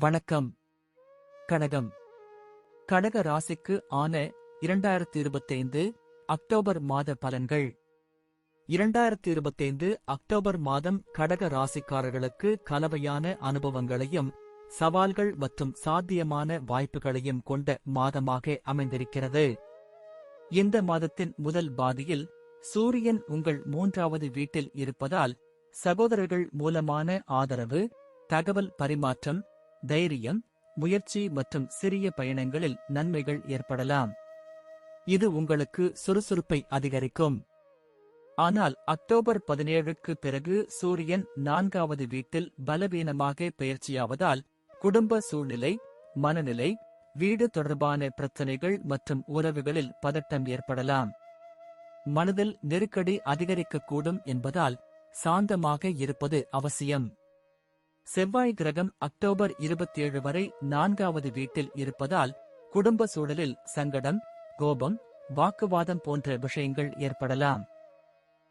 வணக்கம். கடகம் கடக ராசிக்கு ஆன இரண்டாயிரத்தி இருபத்தைந்து அக்டோபர் மாத பலன்கள். இரண்டாயிரத்தி இருபத்தைந்து அக்டோபர் மாதம் கடக ராசிக்காரர்களுக்கு கலவையான அனுபவங்களையும் சவால்கள் மற்றும் சாத்தியமான வாய்ப்புகளையும் கொண்ட மாதமாக அமைந்திருக்கிறது. இந்த மாதத்தின் முதல் பாதியில் சூரியன் உங்கள் மூன்றாவது வீட்டில் இருப்பதால் சகோதரர்கள் மூலமான ஆதரவு தகவல் பரிமாற்றம் தைரியம் முயற்சி மற்றும் சிறிய பயணங்களில் நன்மைகள் ஏற்படலாம். இது உங்களுக்கு சுறுசுறுப்பை அதிகரிக்கும். ஆனால் அக்டோபர் பதினேழுக்கு பிறகு சூரியன் நான்காவது வீட்டில் பலவீனமாக பயிற்சியாவதால் குடும்ப சூழ்நிலை மனநிலை வீடு தொடர்பான பிரச்சனைகள் மற்றும் உறவுகளில் பதட்டம் ஏற்படலாம். மனதில் நெருக்கடி அதிகரிக்கக்கூடும் என்பதால் சாந்தமாக இருப்பது அவசியம். செவ்வாய் கிரகம் அக்டோபர் இருபத்தி ஏழு வரை நான்காவது வீட்டில் இருப்பதால் குடும்ப சூழலில் சங்கடம் கோபம் வாக்குவாதம் போன்ற விஷயங்கள் ஏற்படலாம்.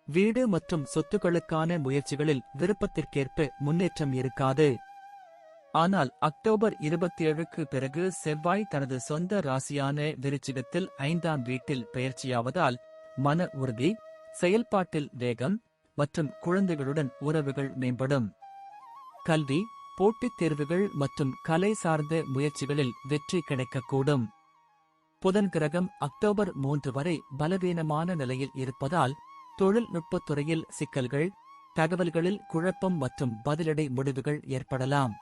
வீடு மற்றும் சொத்துக்களுக்கான முயற்சிகளில் விருப்பத்திற்கேற்ப முன்னேற்றம் இருக்காது. ஆனால் அக்டோபர் இருபத்தி ஏழுக்கு பிறகு செவ்வாய் தனது சொந்த ராசியான விருச்சிகத்தில் ஐந்தாம் வீட்டில் பயிற்சியாவதால் மன உறுதி செயல்பாட்டில் வேகம் மற்றும் குழந்தைகளுடன் உறவுகள் மேம்படும். கல்வி போட்டித் தேர்வுகள் மற்றும் கலை சார்ந்த முயற்சிகளில் வெற்றி கிடைக்கக்கூடும். புதன் கிரகம் அக்டோபர் மூன்று வரை பலவீனமான நிலையில் இருப்பதால் தொழில்நுட்பத் துறையில் சிக்கல்கள் தகவல்களில் குழப்பம் மற்றும் பதிலடை முடிவுகள் ஏற்படலாம்.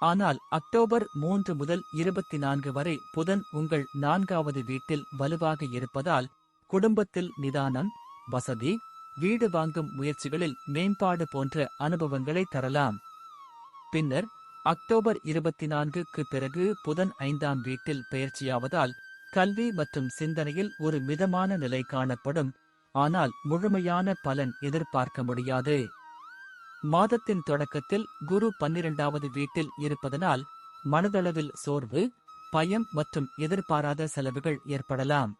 ஆனால் அக்டோபர் மூன்று முதல் இருபத்தி நான்கு வரை புதன் உங்கள் நான்காவது வீட்டில் வலுவாக இருப்பதால் குடும்பத்தில் நிதானம் வசதி வீடு வாங்கும் முயற்சிகளில் மேம்பாடு போன்ற அனுபவங்களை தரலாம். பின்னர் அக்டோபர் இருபத்தி நான்குக்கு பிறகு புதன் ஐந்தாம் வீட்டில் பயிற்சியாவதால் கல்வி மற்றும் சிந்தனையில் ஒரு மிதமான நிலை காணப்படும். ஆனால் முழுமையான பலன் எதிர்பார்க்க முடியாது. மாதத்தின் தொடக்கத்தில் குரு பன்னிரண்டாவது வீட்டில் இருப்பதனால் மனதளவில் சோர்வு பயம் மற்றும் எதிர்பாராத செலவுகள் ஏற்படலாம்.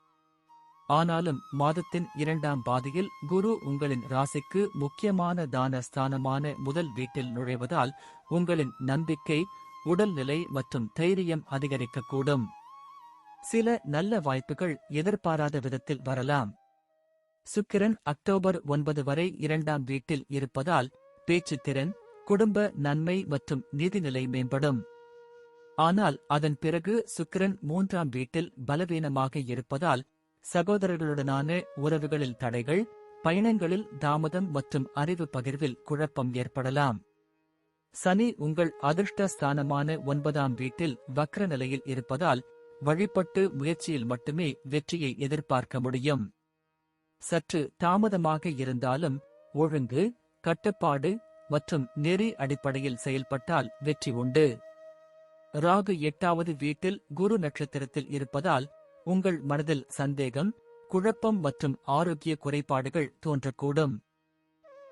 ஆனாலும் மாதத்தின் இரண்டாம் பாதியில் குரு உங்களின் ராசிக்கு முக்கியமான தான ஸ்தானமான முதல் வீட்டில் நுழைவதால் உங்களின் நம்பிக்கை உடல்நிலை மற்றும் தைரியம் அதிகரிக்கக்கூடும். சில நல்ல வாய்ப்புகள் எதிர்பாராத விதத்தில் வரலாம். சுக்கிரன் அக்டோபர் ஒன்பது வரை இரண்டாம் வீட்டில் இருப்பதால் பேச்சுத்திறன் குடும்ப நன்மை மற்றும் நிதிநிலை மேம்படும். ஆனால் அதன் பிறகு சுக்கிரன் மூன்றாம் வீட்டில் பலவீனமாக இருப்பதால் சகோதரர்களுடனான உறவுகளில் தடைகள் பயணங்களில் தாமதம் மற்றும் அறிவு பகிர்வில் குழப்பம் ஏற்படலாம். சனி உங்கள் அதிர்ஷ்ட ஸ்தானமான ஒன்பதாம் வீட்டில் வக்ர நிலையில் இருப்பதால் வழிபட்டு முயற்சியில் மட்டுமே வெற்றியை எதிர்பார்க்க முடியும். சற்று தாமதமாக இருந்தாலும் ஒழுங்கு கட்டுப்பாடு மற்றும் நெறி அடிப்படையில் செயல்பட்டால் வெற்றி உண்டு. ராகு எட்டாவது வீட்டில் குரு நட்சத்திரத்தில் இருப்பதால் உங்கள் மனதில் சந்தேகம் குழப்பம் மற்றும் ஆரோக்கிய குறைபாடுகள் தோன்றக்கூடும்.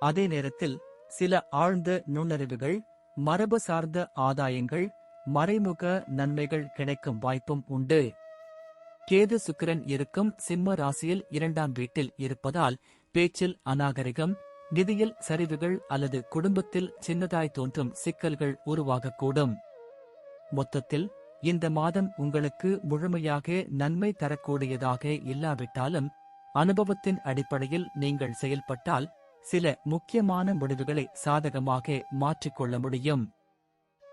அதே நேரத்தில் சில ஆழ்ந்த நுண்ணறிவுகள் மரபு சார்ந்த ஆதாயங்கள் மறைமுக நன்மைகள் கிடைக்கும் வாய்ப்பும் உண்டு. கேது சுக்கிரன் இருக்கும் சிம்ம ராசியில் இரண்டாம் வீட்டில் இருப்பதால் பேச்சில் அநாகரிகம் நிதியில் சரிவுகள் அல்லது குடும்பத்தில் சின்னதாய் தோன்றும் சிக்கல்கள் உருவாகக்கூடும். மொத்தத்தில் இந்த மாதம் உங்களுக்கு முழுமையாக நன்மை தரக்கூடியதாக இல்லாவிட்டாலும் அனுபவத்தின் அடிப்படையில் நீங்கள் செயல்பட்டால் சில முக்கியமான முடிவுகளை சாதகமாக மாற்றிக்கொள்ள முடியும்.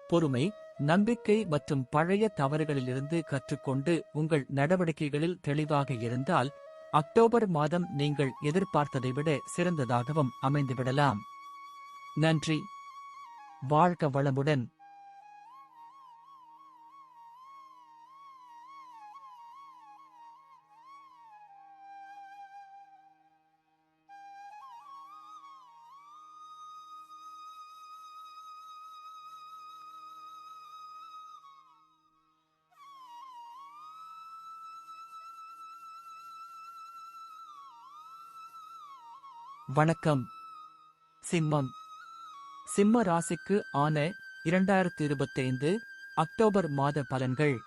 பொறுமை நம்பிக்கை மற்றும் பழைய தவறுகளிலிருந்து கற்றுக்கொண்டு உங்கள் நடவடிக்கைகளில் தெளிவாக இருந்தால் அக்டோபர் மாதம் நீங்கள் எதிர்பார்த்ததை விட சிறந்ததாகவும் அமைந்துவிடலாம். நன்றி. வாழ்க வளமுடன். வணக்கம். சிம்மம். சிம்ம ராசிக்கு ஆன இரண்டாயிரத்து இருபத்தைந்து அக்டோபர் மாத பலன்கள்.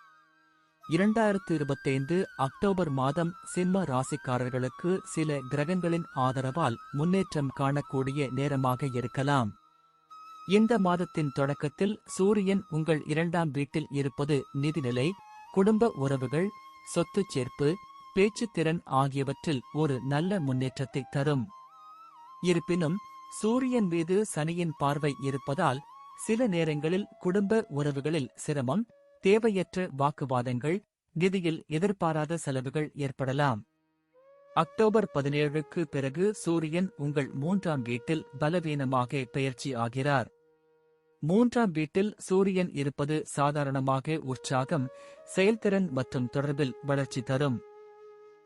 இரண்டாயிரத்து இருபத்தைந்து அக்டோபர் மாதம் சிம்ம ராசிக்காரர்களுக்கு சில கிரகங்களின் ஆதரவால் முன்னேற்றம் காணக்கூடிய நேரமாக இருக்கலாம். இந்த மாதத்தின் தொடக்கத்தில் சூரியன் உங்கள் இரண்டாம் வீட்டில் இருப்பது நிதிநிலை குடும்ப உறவுகள் சொத்துச் சேர்ப்பு பேச்சுத்திறன் ஆகியவற்றில் ஒரு நல்ல முன்னேற்றத்தை தரும். இருப்பினும் சூரியன் மீது சனியின் பார்வை இருப்பதால் சில நேரங்களில் குடும்ப உறவுகளில் சிரமம் தேவையற்ற வாக்குவாதங்கள் நிதியில் எதிர்பாராத செலவுகள் ஏற்படலாம். அக்டோபர் பதினேழுக்கு பிறகு சூரியன் உங்கள் மூன்றாம் வீட்டில் பலவீனமாக பெயர்ச்சி ஆகிறார். மூன்றாம் வீட்டில் சூரியன் இருப்பது சாதாரணமாக உற்சாகம் செயல்திறன் மற்றும் தொடர்பில் வளர்ச்சி தரும்.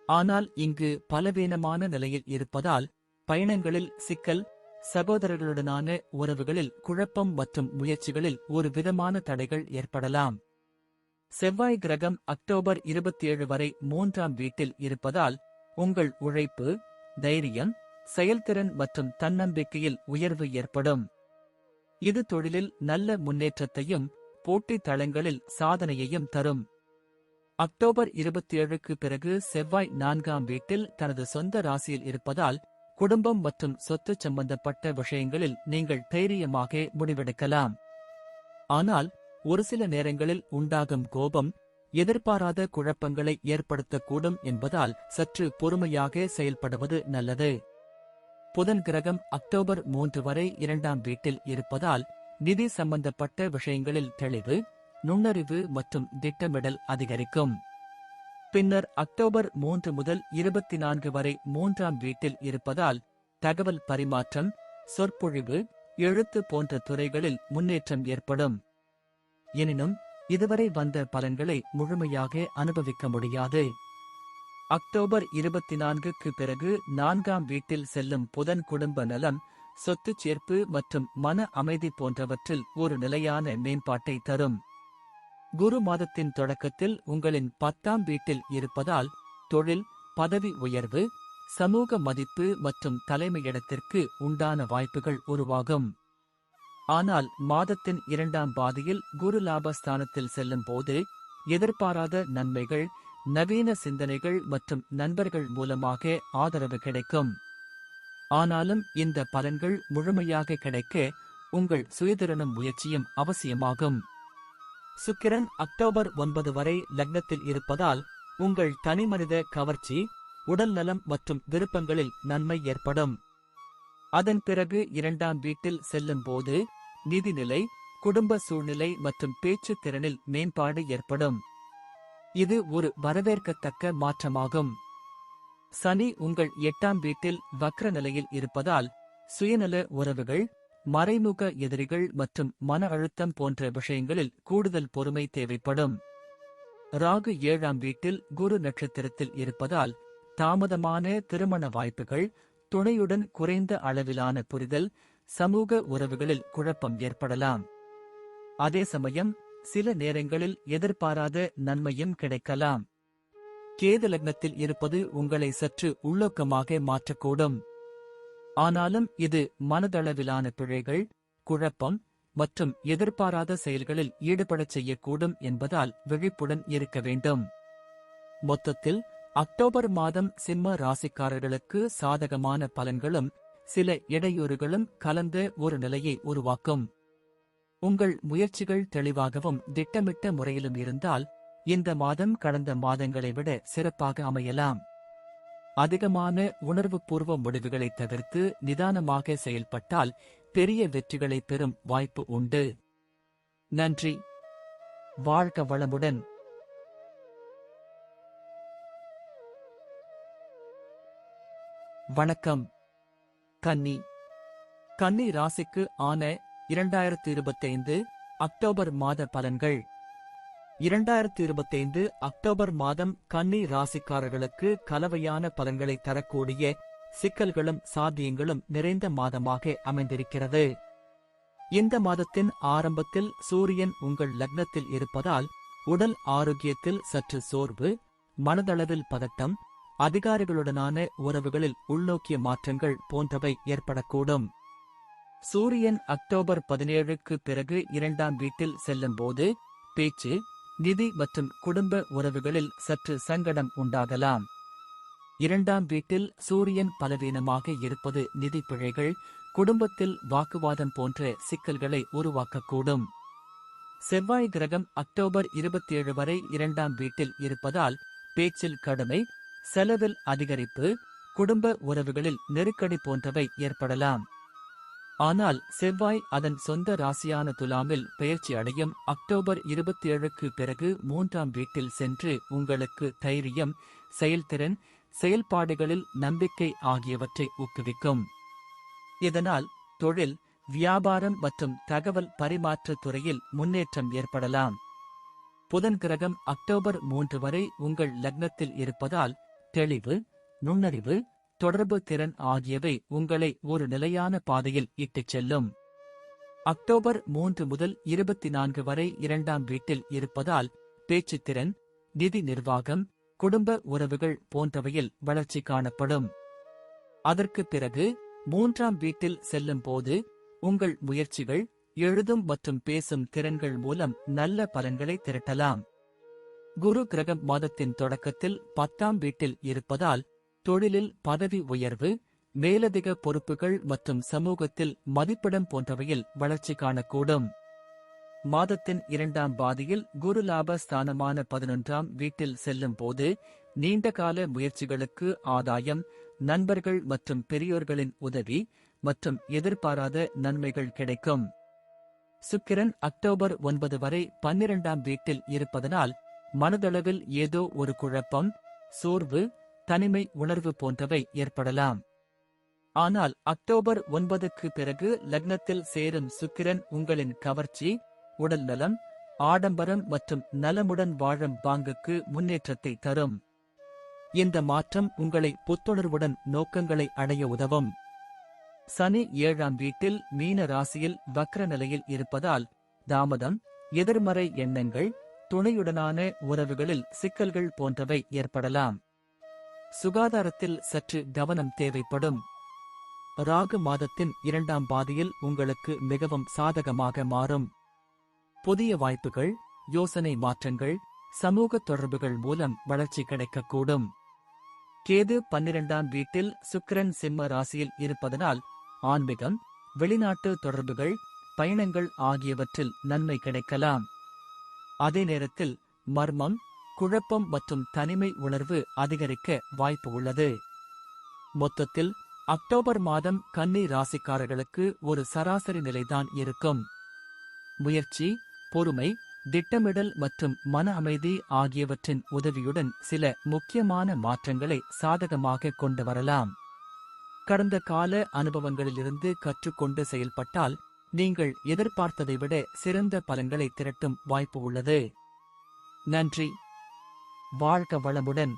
ஆனால் இங்கு பலவீனமான நிலையில் இருப்பதால் பயணங்களில் சிக்கல் சகோதரர்களுடனான உறவுகளில் குழப்பம் மற்றும் முயற்சிகளில் ஒரு விதமான தடைகள் ஏற்படலாம். செவ்வாய் கிரகம் அக்டோபர் இருபத்தி ஏழு வரை மூன்றாம் வீட்டில் இருப்பதால் உங்கள் உழைப்பு தைரியம் செயல்திறன் மற்றும் தன்னம்பிக்கையில் உயர்வு ஏற்படும். இது தொழிலில் நல்ல முன்னேற்றத்தையும் போட்டித் தளங்களில் சாதனையையும் தரும். அக்டோபர் இருபத்தி ஏழுக்கு பிறகு செவ்வாய் நான்காம் வீட்டில் தனது சொந்த ராசியில் இருப்பதால் குடும்பம் மற்றும் சொத்து சம்பந்தப்பட்ட விஷயங்களில் நீங்கள் தைரியமாக முடிவெடுக்கலாம். ஆனால் ஒரு சில நேரங்களில் உண்டாகும் கோபம் எதிர்பாராத குழப்பங்களை ஏற்படுத்தக்கூடும் என்பதால் சற்று பொறுமையாக செயல்படுவது நல்லது. புதன் கிரகம் அக்டோபர் மூன்று வரை இரண்டாம் வீட்டில் இருப்பதால் நிதி சம்பந்தப்பட்ட விஷயங்களில் தெளிவு நுண்ணறிவு மற்றும் திட்டமிடல் அதிகரிக்கும். பின்னர் அக்டோபர் மூன்று முதல் இருபத்தி நான்கு வரை மூன்றாம் வீட்டில் இருப்பதால் தகவல் பரிமாற்றம் சொற்பொழிவு எழுத்து போன்ற துறைகளில் முன்னேற்றம் ஏற்படும். எனினும் இதுவரை வந்த பலன்களை முழுமையாக அனுபவிக்க முடியாது. அக்டோபர் இருபத்தி நான்குக்கு பிறகு நான்காம் வீட்டில் செல்லும் புதன் குடும்ப நலம் சொத்துச் சேர்ப்பு மற்றும் மன அமைதி போன்றவற்றில் ஒரு நிலையான மேம்பாட்டை தரும். குரு மாதத்தின் தொடக்கத்தில் உங்களின் பத்தாம் வீட்டில் இருப்பதால் தொழில் பதவி உயர்வு சமூக மதிப்பு மற்றும் தலைமையிடத்திற்கு உண்டான வாய்ப்புகள் உருவாகும். ஆனால் மாதத்தின் இரண்டாம் பாதியில் குரு லாபஸ்தானத்தில் செல்லும் போது எதிர்பாராத நன்மைகள் நவீன சிந்தனைகள் மற்றும் நண்பர்கள் மூலமாக ஆதரவு கிடைக்கும். ஆனாலும் இந்த பலன்கள் முழுமையாக கிடைக்க உங்கள் சுயதிறனும் முயற்சியும் அவசியமாகும். சுக்கிரன் அக்டோபர் ஒன்பது வரை லக்னத்தில் இருப்பதால் உங்கள் தனிமனித கவர்ச்சி உடல் நலம் மற்றும் விருப்பங்களில் நன்மை ஏற்படும். அதன் பிறகு இரண்டாம் வீட்டில் செல்லும் போது நிதிநிலை குடும்ப சூழ்நிலை மற்றும் பேச்சு திறனில் மேம்பாடு ஏற்படும். இது ஒரு வரவேற்கத்தக்க மாற்றமாகும். சனி உங்கள் எட்டாம் வீட்டில் வக்ர நிலையில் இருப்பதால் சுயநல உறவுகள் மறைமுக எதிரிகள் மற்றும் மன அழுத்தம் போன்ற விஷயங்களில் கூடுதல் பொறுமை தேவைப்படும். ராகு ஏழாம் வீட்டில் குரு நட்சத்திரத்தில் இருப்பதால் தாமதமான திருமண வாய்ப்புகள் துணையுடன் குறைந்த அளவிலான புரிதல் சமூக உறவுகளில் குழப்பம் ஏற்படலாம். அதே சமயம் சில நேரங்களில் எதிர்பாராத நன்மையும் கிடைக்கலாம். கேது லக்னத்தில் இருப்பது உங்களை சற்று உள்ளோக்கமாக மாற்றக்கூடும். ஆனாலும் இது மனதளவிலான பிழைகள் குழப்பம் மற்றும் எதிர்பாராத செயல்களில் ஈடுபடச் செய்யக்கூடும் என்பதால் விழிப்புடன் இருக்க வேண்டும். மொத்தத்தில் அக்டோபர் மாதம் சிம்ம ராசிக்காரர்களுக்கு சாதகமான பலன்களும் சில இடையூறுகளும் கலந்த ஒரு நிலையை உருவாக்கும். உங்கள் முயற்சிகள் தெளிவாகவும் திட்டமிட்ட முறையிலும் இருந்தால் இந்த மாதம் கடந்த மாதங்களை விட சிறப்பாக அமையலாம். அதிகமான உணர்வுபூர்வ முடிவுகளை தவிர்த்து நிதானமாக செயல்பட்டால் பெரிய வெற்றிகளை பெறும் வாய்ப்பு உண்டு. நன்றி. வாழ்க வளமுடன். வணக்கம். கன்னி. கன்னி ராசிக்கு ஆன இரண்டாயிரத்தி இருபத்தைந்து அக்டோபர் மாத பலன்கள். இரண்டாயிரத்து இருபத்தைந்து அக்டோபர் மாதம் கன்னி ராசிக்காரர்களுக்கு கலவையான பலன்களை தரக்கூடிய சிக்கல்களும் சாத்தியங்களும் நிறைந்த மாதமாக அமைந்திருக்கிறது. இந்த மாதத்தின் ஆரம்பத்தில் சூரியன் உங்கள் லக்னத்தில் இருப்பதால் உடல் ஆரோக்கியத்தில் சற்று சோர்வு மனதளவில் பதட்டம் அதிகாரிகளுடனான உறவுகளில் உள்நோக்கிய மாற்றங்கள் போன்றவை ஏற்படக்கூடும். சூரியன் அக்டோபர் பதினேழுக்கு பிறகு இரண்டாம் வீட்டில் செல்லும்போது பேச்சு நிதி மற்றும் குடும்ப உறவுகளில் சற்று சங்கடம் உண்டாகலாம். இரண்டாம் வீட்டில் சூரியன் பலவீனமாக இருப்பது நிதி பிழைகள் குடும்பத்தில் வாக்குவாதம் போன்ற சிக்கல்களை உருவாக்கக்கூடும். செவ்வாய் கிரகம் அக்டோபர் 27 வரை இரண்டாம் வீட்டில் இருப்பதால் பேச்சில் கடுமை செலவில் அதிகரிப்பு குடும்ப உறவுகளில் நெருக்கடி போன்றவை ஏற்படலாம். ஆனால் செவ்வாய் அதன் சொந்த ராசியான துலாமில் பெயர்ச்சி அடையும். அக்டோபர் 27க்கு பிறகு மூன்றாம் வீட்டில் சென்று உங்களுக்கு தைரியம் செயல்திறன் செயல்பாடுகளில் நம்பிக்கை ஆகியவற்றை ஊக்குவிக்கும். இதனால் தொழில் வியாபாரம் மற்றும் தகவல் பரிமாற்ற துறையில் முன்னேற்றம் ஏற்படலாம். புதன் கிரகம் அக்டோபர் மூன்று வரை உங்கள் லக்னத்தில் இருப்பதால் தெளிவு நுண்ணறிவு தொடர்பு திறன் ஆகியவை உங்களை ஒரு நிலையான பாதையில் இட்டுச் செல்லும். அக்டோபர் மூன்று முதல் இருபத்தி நான்கு வரை இரண்டாம் வீட்டில் இருப்பதால் பேச்சுத்திறன் நிதி நிர்வாகம் குடும்ப உறவுகள் போன்றவையில் வளர்ச்சி காணப்படும். அதற்கு பிறகு மூன்றாம் வீட்டில் செல்லும் போது உங்கள் முயற்சிகள் எழுதும் மற்றும் பேசும் திறன்கள் மூலம் நல்ல பலன்களை திரட்டலாம். குரு கிரகம் மாதத்தின் தொடக்கத்தில் பத்தாம் வீட்டில் இருப்பதால் தொழிலில் பதவி உயர்வு மேலதிக பொறுப்புகள் மற்றும் சமூகத்தில் மதிப்பிடம் போன்றவையில் வளர்ச்சி காணக்கூடும். மாதத்தின் இரண்டாம் பாதியில் குரு லாப ஸ்தானமான பதினொன்றாம் வீட்டில் செல்லும் போது நீண்டகால முயற்சிகளுக்கு ஆதாயம் நண்பர்கள் மற்றும் பெரியோர்களின் உதவி மற்றும் எதிர்பாராத நன்மைகள் கிடைக்கும். சுக்கிரன் அக்டோபர் ஒன்பது வரை பன்னிரண்டாம் வீட்டில் இருப்பதனால் மனதளவில் ஏதோ ஒரு குழப்பம் சோர்வு தனிமை உணர்வு போன்றவை ஏற்படலாம். ஆனால் அக்டோபர் ஒன்பதுக்கு பிறகு லக்னத்தில் சேரும் சுக்கிரன் உங்களின் கவர்ச்சி உடல் நலம் ஆடம்பரம் மற்றும் நலமுடன் வாழும் பாங்குக்கு முன்னேற்றத்தை தரும். இந்த மாற்றம் உங்களை புத்துணர்வுடன் நோக்கங்களை அடைய உதவும். சனி ஏழாம் வீட்டில் மீன ராசியில் வக்ர நிலையில் இருப்பதால் தாமதம் எதிர்மறை எண்ணங்கள் துணையுடனான உறவுகளில் சிக்கல்கள் போன்றவை ஏற்படலாம். சுகாதாரத்தில் சற்று கவனம் தேவைப்படும். ராகு மாதத்தின் இரண்டாம் பாதியில் உங்களுக்கு மிகவும் சாதகமாக மாறும். புதிய வாய்ப்புகள் யோசனை மாற்றங்கள் சமூக தொடர்புகள் மூலம் வளர்ச்சி கிடைக்கக்கூடும். கேது பன்னிரண்டாம் வீட்டில் சுக்கிரன் சிம்ம ராசியில் இருப்பதனால் ஆன்மீகம் வெளிநாட்டு தொடர்புகள் பயணங்கள் ஆகியவற்றில் நன்மை கிடைக்கலாம். அதே நேரத்தில் மர்மம் குழப்பம் மற்றும் தனிமை உணர்வு அதிகரிக்க வாய்ப்பு உள்ளது. மொத்தத்தில் அக்டோபர் மாதம் கன்னி ராசிக்காரர்களுக்கு ஒரு சராசரி நிலைதான் இருக்கும். முயற்சி பொறுமை திட்டமிடல் மற்றும் மன அமைதி ஆகியவற்றின் உதவியுடன் சில முக்கியமான மாற்றங்களை சாதகமாக கொண்டு வரலாம். கடந்த கால அனுபவங்களிலிருந்து கற்றுக்கொண்டு செயல்பட்டால் நீங்கள் எதிர்பார்த்ததை விட சிறந்த பலன்களை திரட்டும் வாய்ப்பு உள்ளது. நன்றி. வாழ்க வளமுடன்.